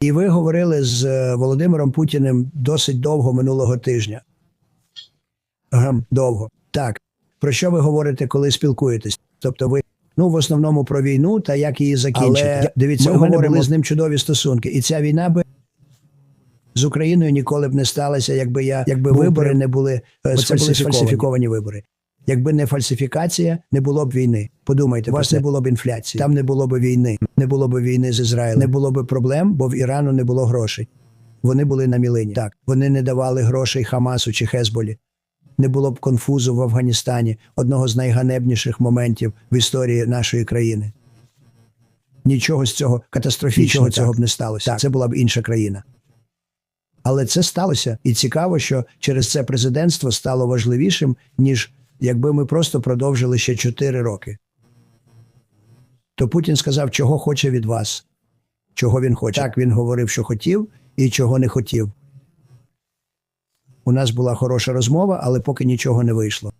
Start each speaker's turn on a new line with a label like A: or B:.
A: І ви говорили з е, Володимиром Путіним досить довго минулого тижня. Ага, довго. Так. Про що ви говорите, коли спілкуєтесь? Тобто ви. Ну, в основному про війну та як її закінчити.
B: Але
A: Дивіться,
B: ми
A: ми говорили
B: говоримо-
A: з ним чудові стосунки. І ця війна би з Україною ніколи б не сталася, якби я якби
B: Був
A: вибори
B: при-
A: не були е,
B: це були
A: сфальсифіковані.
B: сфальсифіковані
A: вибори. Якби не фальсифікація, не було б війни. Подумайте, у вас не було б інфляції, там не було б війни, не було б війни з Ізраїлем, не було б проблем, бо в Ірану не було грошей. Вони були на мілині. Так, вони не давали грошей Хамасу чи Хезболі. Не було б конфузу в Афганістані, одного з найганебніших моментів в історії нашої країни. Нічого з цього катастрофічного цього б не сталося. Це була б інша країна. Але це сталося, і цікаво, що через це президентство стало важливішим, ніж якби ми просто продовжили ще 4 роки. То Путін сказав, чого хоче від вас, чого він хоче. Так він говорив, що хотів, і чого не хотів. У нас була хороша розмова, але поки нічого не вийшло.